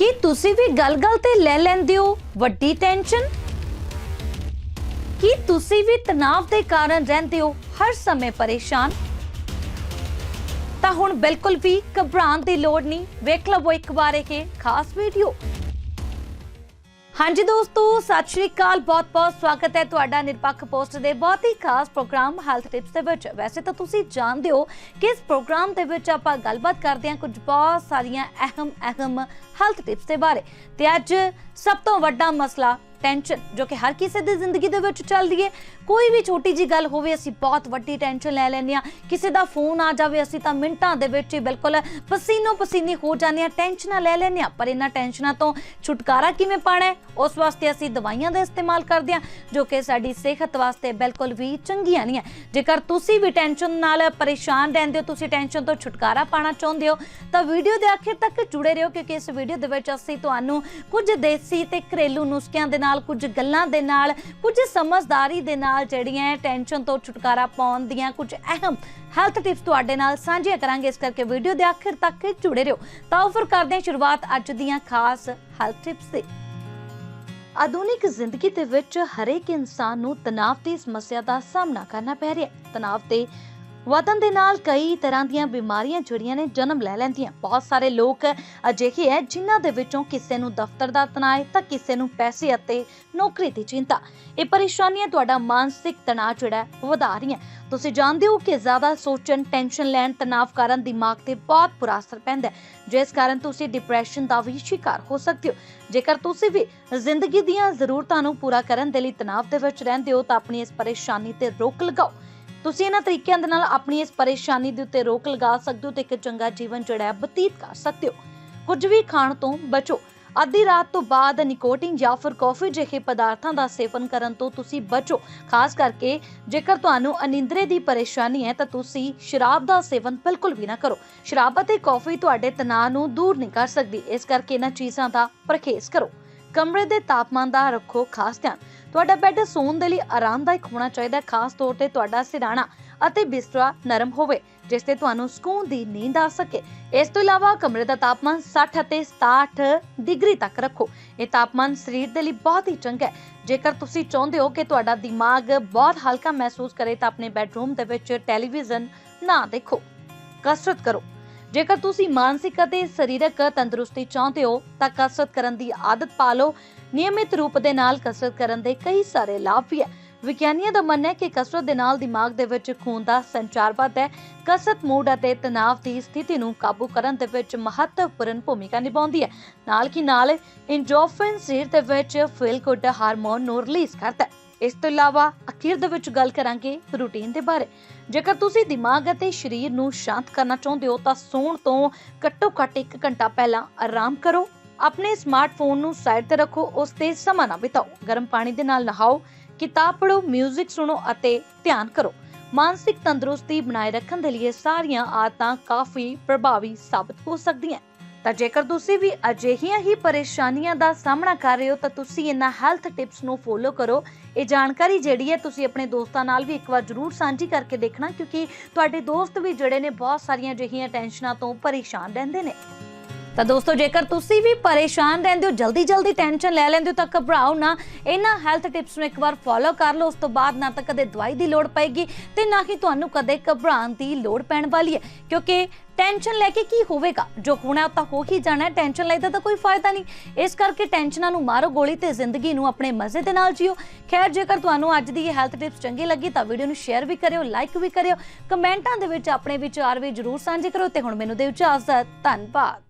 ਕੀ ਤੁਸੀਂ ਵੀ ਗੱਲ-ਗੱਲ ਤੇ ਲੈ ਲੈਂਦੇ ਹੋ? ਵੱਡੀ ਟੈਨਸ਼ਨ ਕੀ ਤੁਸੀਂ ਵੀ ਤਣਾਅ ਦੇ ਕਾਰਨ ਰਹਿੰਦੇ ਹੋ? ਹਰ ਸਮੇਂ ਪਰੇਸ਼ਾਨ? ਤਾਂ ਹੁਣ ਬਿਲਕੁਲ ਵੀ ਘਬਰਾਉਣ ਦੀ ਲੋੜ ਨਹੀਂ। ਵੇਖ ਲਵੋ ਇੱਕ ਵਾਰ ਇਹ ਖਾਸ ਵੀਡੀਓ। ਹਾਂਜੀ ਦੋਸਤੋ, ਸਤਿ ਸ਼੍ਰੀ ਅਕਾਲ। ਬਹੁਤ-ਬਹੁਤ ਸਵਾਗਤ ਹੈ ਤੁਹਾਡਾ ਨਿਰਪੱਖ ਪੋਸਟ ਦੇ ਬਹੁਤ ਹੀ ਖਾਸ ਪ੍ਰੋਗਰਾਮ ਹੈਲਥ ਟਿਪਸ ਦੇ ਵਿੱਚ। ਵੈਸੇ ਤਾਂ ਤੁਸੀਂ ਜਾਣਦੇ ਹੋ ਕਿ ਇਸ ਪ੍ਰੋਗਰਾਮ ਦੇ ਵਿੱਚ ਆਪਾਂ ਗੱਲਬਾਤ ਕਰਦੇ ਹਾਂ ਕੁਝ ਬਹੁਤ ਸਾਰੀਆਂ ਅਹਿਮ ਅਹਿਮ ਹੈਲਥ ਟਿਪਸ ਦੇ ਬਾਰੇ। ਤੇ ਅੱਜ ਸਭ ਤੋਂ ਵੱਡਾ ਮਸਲਾ ਟੈਨਸ਼ਨ ਜੋ ਕਿ ਹਰ ਕਿਸੇ ਦੀ ਜ਼ਿੰਦਗੀ ਦੇ ਵਿੱਚ ਚੱਲਦੀ ਹੈ ਕੋਈ ਵੀ ਛੋਟੀ ਜੀ ਗੱਲ ਹੋਵੇ, ਅਸੀਂ ਬਹੁਤ ਵੱਡੀ ਟੈਨਸ਼ਨ ਲੈ ਲੈਂਦੇ ਹਾਂ। ਕਿਸੇ ਦਾ ਫੋਨ ਆ ਜਾਵੇ, ਅਸੀਂ ਤਾਂ ਮਿੰਟਾਂ ਦੇ ਵਿੱਚ ਹੀ ਬਿਲਕੁਲ ਪਸੀਨੋ ਪਸੀਨੀ ਹੋ ਜਾਂਦੇ ਹਾਂ ਟੈਨਸ਼ਨਾਂ ਲੈ ਲੈਂਦੇ ਹਾਂ। ਪਰ ਇਹਨਾਂ ਟੈਨਸ਼ਨਾਂ ਤੋਂ ਛੁਟਕਾਰਾ ਕਿਵੇਂ ਪਾਣਾ ਉਸ ਵਾਸਤੇ ਅਸੀਂ ਦਵਾਈਆਂ ਦਾ ਇਸਤੇਮਾਲ ਕਰਦੇ ਹਾਂ, ਜੋ ਕਿ ਸਾਡੀ ਸਿਹਤ ਵਾਸਤੇ ਬਿਲਕੁਲ ਵੀ ਚੰਗੀਆਂ ਨਹੀਂ ਹੈ। ਜੇਕਰ ਤੁਸੀਂ ਵੀ ਟੈਨਸ਼ਨ ਨਾਲ ਪਰੇਸ਼ਾਨ ਰਹਿੰਦੇ ਹੋ, ਤੁਸੀਂ ਟੈਨਸ਼ਨ ਤੋਂ ਛੁਟਕਾਰਾ ਪਾਣਾ ਚਾਹੁੰਦੇ ਹੋ, ਤਾਂ ਵੀਡੀਓ ਦੇ ਆਖਿਰ ਤੱਕ ਜੁੜੇ ਰਹੋ, ਕਿਉਂਕਿ ਇਸ ਵੀਡੀਓ ਦੇ ਵਿੱਚ ਅਸੀਂ ਤੁਹਾਨੂੰ ਕੁਝ ਦੇਸੀ ਤੇ ਘਰੇਲੂ ਨੁਸਖਿਆਂ ਦੇ ਨਾਲ ਕੁਝ ਗੱਲਾਂ ਦੇ ਨਾਲ, ਕੁਝ ਸਮਝਦਾਰੀ ਦੇ ਨਾਲ ਜਿਹੜੀਆਂ ਟੈਨਸ਼ਨ ਤੋਂ ਛੁਟਕਾਰਾ ਪਾਉਣ ਦੀਆਂ ਕੁਝ ਅਹਿਮ ਹੈਲਥ ਟਿਪਸ ਤੁਹਾਡੇ ਨਾਲ ਸਾਂਝੀਆਂ ਕਰਾਂਗੇ। ਇਸ ਕਰਕੇ ਵੀਡੀਓ ਦੇ ਆਖਿਰ ਤੱਕ ਜੁੜੇ ਰਹੋ। ਤਾਂ ਫਿਰ ਕਰਦੇ ਹਾਂ ਸ਼ੁਰੂਆਤ ਅੱਜ ਦੀਆਂ ਖਾਸ ਹੈਲਥ ਟਿਪਸ ਦੀ ਆਧੁਨਿਕ ਜ਼ਿੰਦਗੀ ਦੇ ਵਿੱਚ ਹਰੇਕ ਇਨਸਾਨ ਨੂੰ ਤਣਾਅ ਦੀ ਸਮੱਸਿਆ ਦਾ ਸਾਹਮਣਾ ਕਰਨਾ ਪੈ ਰਿਹਾ ਹੈ। ਤਣਾਅ ਤੇ ਵਧਣ ਦੇ ਨਾਲ ਕਈ ਤਰ੍ਹਾਂ ਦੀਆਂ ਬਿਮਾਰੀਆਂ ਜਿਹੜੀਆਂ ਨੇ ਜਨਮ ਲੈ ਲੈਂਦੀਆਂ। ਬਹੁਤ ਸਾਰੇ ਲੋਕ ਅਜਿਹੇ ਹੈ ਜਿਨ੍ਹਾਂ ਦੇ ਵਿੱਚੋਂ ਕਿਸੇ ਨੂੰ ਦਫ਼ਤਰ ਦਾ ਤਣਾਅ ਹੈ ਤਾਂ ਕਿਸੇ ਨੂੰ ਪੈਸੇ ਅਤੇ ਨੌਕਰੀ ਦੀ ਚਿੰਤਾ। ਇਹ ਪਰੇਸ਼ਾਨੀਆਂ ਤੁਹਾਡਾ ਮਾਨਸਿਕ ਤਣਾਅ ਜਿਹੜਾ ਵਧਾ ਰਹੀਆਂ। ਤੁਸੀਂ ਜਾਣਦੇ ਹੋ ਕਿ ਜ਼ਿਆਦਾ ਸੋਚਣ, ਟੈਨਸ਼ਨ ਲੈਣ, ਤਣਾਅ ਕਾਰਨ ਦਿਮਾਗ ਤੇ ਬਹੁਤ ਬੁਰਾ ਅਸਰ ਪੈਂਦਾ ਹੈ। ਜਿਸ ਕਾਰਨ ਤੁਸੀਂ ਡਿਪਰੈਸ਼ਨ ਦਾ ਵੀ ਸ਼ਿਕਾਰ ਹੋ ਸਕਦੇ ਹੋ। ਜੇਕਰ ਤੁਸੀਂ ਵੀ ਜ਼ਿੰਦਗੀ ਦੀਆਂ ਜ਼ਰੂਰਤਾਂ ਨੂੰ ਪੂਰਾ ਕਰਨ ਦੇ ਲਈ ਤਣਾਅ ਦੇ ਵਿੱਚ ਰਹਿੰਦੇ ਹੋ, ਤਾਂ ਆਪਣੀ ਇਸ ਪਰੇਸ਼ਾਨੀ ਤੇ ਰੋਕ ਲਗਾਓ। ਤੁਸੀਂ ਇਹਨਾਂ ਤਰੀਕਿਆਂ ਦੇ ਨਾਲ ਆਪਣੀ ਇਸ ਪਰੇਸ਼ਾਨੀ ਦੇ ਉੱਤੇ ਰੋਕ ਲਗਾ ਸਕਦੇ ਹੋ ਤੇ ਇੱਕ ਚੰਗਾ ਜੀਵਨ ਜਿਹੜਾ ਹੈ ਬਤੀਤ ਕਰ ਸਕਦੇ ਹੋ। ਕੁਝ ਵੀ ਖਾਣ ਤੋਂ ਬਚੋ। ਅੱਧੀ ਰਾਤ ਤੋਂ ਬਾਅਦ ਨਿਕੋਟਿਨ ਜਾਂ ਫਿਰ ਕਾਫੀ ਜਿਹੇ ਪਦਾਰਥਾਂ ਦਾ ਸੇਵਨ ਕਰਨ ਤੋਂ ਤੁਸੀਂ ਬਚੋ। ਖਾਸ ਕਰਕੇ ਜੇਕਰ ਤੁਹਾਨੂੰ ਅਨਿੰਦਰੇ ਦੀ ਪਰੇਸ਼ਾਨੀ ਹੈ ਤਾਂ ਤੁਸੀਂ ਸ਼ਰਾਬ ਦਾ ਸੇਵਨ ਬਿਲਕੁਲ ਵੀ ਨਾ ਕਰੋ। ਸ਼ਰਾਬ ਅਤੇ ਕਾਫੀ ਤੁਹਾਡੇ ਤਣਾਅ ਨੂੰ ਦੂਰ ਨਹੀਂ ਕਰ ਸਕਦੀ। ਇਸ ਕਰਕੇ ਇਹਨਾਂ ਚੀਜ਼ਾਂ ਦਾ ਪਰਹੇਜ਼ ਕਰੋ। ਕਮਰੇ ਦੇ ਤਾਪਮਾਨ ਦਾ ਰੱਖੋ ਖਾਸ ਧਿਆਨ। ਤੁਹਾਡਾ ਬੈੱਡ ਸੌਣ ਦੇ ਲਈ ਆਰਾਮਦਾਇਕ ਹੋਣਾ ਚਾਹੀਦਾ ਹੈ, ਖਾਸ ਤੌਰ ਤੇ ਤੁਹਾਡਾ ਸਿਰਹਾਣਾ ਅਤੇ ਬਿਸਤਰਾ ਨਰਮ ਹੋਵੇ, ਜਿਸ ਤੇ ਤੁਹਾਨੂੰ ਸਕੂਨ ਦੀ ਨੀਂਦ ਆ ਸਕੇ। ਇਸ ਤੋਂ ਇਲਾਵਾ ਕਮਰੇ ਦਾ ਤਾਪਮਾਨ 60 ਅਤੇ 67 ਡਿਗਰੀ ਤੱਕ ਰੱਖੋ। ਇਹ ਤਾਪਮਾਨ ਸਰੀਰ ਦੇ ਲਈ ਬਹੁਤ ਹੀ ਚੰਗਾ ਹੈ। ਜੇਕਰ ਤੁਸੀਂ ਚਾਹੁੰਦੇ ਹੋ ਕਿ ਤੁਹਾਡਾ ਦਿਮਾਗ ਬਹੁਤ ਹਲਕਾ ਮਹਿਸੂਸ ਕਰੇ, ਤਾਂ ਆਪਣੇ ਬੈੱਡਰੂਮ ਦੇ ਵਿੱਚ ਟੈਲੀਵਿਜ਼ਨ ਨਾ ਦੇਖੋ। ਕਸਰਤ ਕਰੋ। ਜੇਕਰ ਤੁਸੀਂ ਮਾਨਸਿਕ ਅਤੇ ਸਰੀਰਕ ਤੰਦਰੁਸਤੀ ਚਾਹੁੰਦੇ ਹੋ, ਤਾਂ ਕਸਰਤ ਕਰਨ ਦੀ ਆਦਤ ਪਾ ਲਓ। ਨਿਯਮਿਤ ਰੂਪ ਦੇ ਨਾਲ ਕਸਰਤ ਕਰਨ ਦੇ ਕਈ ਸਾਰੇ ਲਾਭ ਵੀ ਹੈ। ਵਿਗਿਆਨੀਆਂ ਦਾ ਮੰਨਣਾ ਹੈ ਕਿ ਕਸਰਤ ਦੇ ਨਾਲ ਦਿਮਾਗ ਦੇ ਵਿੱਚ ਖੂਨ ਦਾ ਸੰਚਾਰ ਵੱਧਦਾ ਹੈ। ਕਸਰਤ ਮੂਡ ਅਤੇ ਤਣਾਅ ਦੀ ਸਥਿਤੀ ਨੂੰ ਕਾਬੂ ਕਰਨ ਦੇ ਵਿੱਚ ਮਹੱਤਵਪੂਰਨ ਭੂਮਿਕਾ ਨਿਭਾਉਂਦੀ ਹੈ। ਨਾਲ ਕੀ ਨਾਲ ਇੰਡੋਰਫਿਨ ਸਰੀਰ ਦੇ ਵਿੱਚ ਫੀਲ ਗੁੱਡ ਹਾਰਮੋਨ ਨੂੰ ਰਿਲੀਜ਼ ਕਰਦਾ ਹੈ। ਇਸ ਤੋਂ ਇਲਾਵਾ ਅਖੀਰ ਦੇ ਵਿੱਚ ਗੱਲ ਕਰਾਂਗੇ ਰੂਟੀਨ ਦੇ ਬਾਰੇ। ਜੇਕਰ ਤੁਸੀਂ ਦਿਮਾਗ ਅਤੇ ਸਰੀਰ ਨੂੰ ਸ਼ਾਂਤ ਕਰਨਾ ਚਾਹੁੰਦੇ ਹੋ, ਤਾਂ ਸੌਣ ਤੋਂ ਘੱਟੋ ਘੱਟ 1 ਘੰਟਾ ਪਹਿਲਾਂ ਆਰਾਮ ਕਰੋ। ਆਪਣੇ ਸਮਾਰਟਫੋਨ ਨੂੰ ਸਾਈਡ ਤੇ ਰੱਖੋ, ਉਸ ਤੇ ਸਮਾਂ ਨਾ ਬਿਤਾਓ। ਗਰਮ ਪਾਣੀ ਦੇ ਨਾਲ ਨਹਾਓ, ਕਿਤਾਬ ਪੜ੍ਹੋ 뮤직 ਸੁਣੋ ਅਤੇ ਧਿਆਨ ਕਰੋ। ਮਾਨਸਿਕ ਤੰਦਰੁਸਤੀ ਬਣਾਏ ਰੱਖਣ ਦੇ ਲਈ ਸਾਰੀਆਂ ਆਦਤਾਂ ਕਾਫੀ ਪ੍ਰਭਾਵੀ ਸਾਬਤ ਹੋ ਸਕਦੀਆਂ। ਤਾਂ ਜੇਕਰ ਤੁਸੀਂ ਵੀ ਅਜਿਹੀਆਂ ਹੀ ਪਰੇਸ਼ਾਨੀਆਂ ਦਾ ਸਾਹਮਣਾ ਕਰ ਰਹੇ ਹੋ, ਤਾਂ ਤੁਸੀਂ ਇਹਨਾਂ ਹੈਲਥ ਟਿਪਸ ਨੂੰ ਫੋਲੋ ਕਰੋ। ਇਹ ਜਾਣਕਾਰੀ ਜਿਹੜੀ ਹੈ, ਤੁਸੀਂ ਆਪਣੇ ਦੋਸਤਾਂ ਨਾਲ ਵੀ ਇੱਕ ਵਾਰ ਜ਼ਰੂਰ ਸਾਂਝੀ ਕਰਕੇ ਦੇਖਣਾ, ਕਿਉਂਕਿ ਤੁਹਾਡੇ ਦੋਸਤ ਵੀ ਜਿਹੜੇ ਨੇ, ਬਹੁਤ ਸਾਰੀਆਂ ਅਜਿਹੀਆਂ ਟੈਨਸ਼ਨਾਂ ਤੋਂ ਪਰੇਸ਼ਾਨ ਰਹਿੰਦੇ ਨੇ। ਤਾਂ ਦੋਸਤੋ, ਜੇਕਰ ਤੁਸੀਂ ਵੀ ਪਰੇਸ਼ਾਨ ਰਹਿੰਦੇ ਹੋ ਜਲਦੀ ਜਲਦੀ ਟੈਨਸ਼ਨ ਲੈ ਲੈਂਦੇ ਹੋ, ਤਾਂ ਘਬਰਾਓ ਨਾ। ਇਹਨਾਂ ਹੈਲਥ ਟਿਪਸ ਨੂੰ ਇੱਕ ਵਾਰ ਫੋਲੋ ਕਰ ਲਓ, ਉਸ ਤੋਂ ਬਾਅਦ ਨਾ ਤਾਂ ਕਦੇ ਦਵਾਈ ਦੀ ਲੋੜ ਪਏਗੀ ਤੇ ਨਾ ਹੀ ਤੁਹਾਨੂੰ ਕਦੇ ਘਬਰਾਉਣ ਦੀ ਲੋੜ ਪੈਣ ਵਾਲੀ ਹੈ। ਕਿਉਂਕਿ ਟੈਨਸ਼ਨ ਲੈ ਕੇ ਕੀ ਹੋਵੇਗਾ? ਜੋ ਹੋਣਾ ਤਾਂ ਹੋ ਹੀ ਜਾਣਾ ਹੈ ਟੈਨਸ਼ਨ ਲੈਦਾ ਤਾਂ ਕੋਈ ਫਾਇਦਾ ਨਹੀਂ। ਇਸ ਕਰਕੇ ਟੈਨਸ਼ਨਾਂ ਨੂੰ ਮਾਰੋ ਗੋਲੀ ਤੇ ਜ਼ਿੰਦਗੀ ਨੂੰ ਆਪਣੇ ਮਜ਼ੇ ਦੇ ਨਾਲ ਜੀਓ। ਖੈਰ, ਜੇਕਰ ਤੁਹਾਨੂੰ ਅੱਜ ਦੀ ਇਹ ਹੈਲਥ ਟਿਪਸ ਚੰਗੀ ਲੱਗੀ ਤਾਂ ਵੀਡੀਓ ਨੂੰ ਸ਼ੇਅਰ ਵੀ ਕਰਿਓ, ਲਾਈਕ ਵੀ ਕਰਿਓ। ਕਮੈਂਟਾਂ ਦੇ ਵਿੱਚ ਆਪਣੇ ਵਿਚਾਰ ਵੀ ਜਰੂਰ ਸਾਂਝੇ ਕਰੋ ਤੇ ਹੁਣ ਮੈਨੂੰ ਦਿਓ ਇਜਾਜ਼ਤ। ਧੰਨਵਾਦ।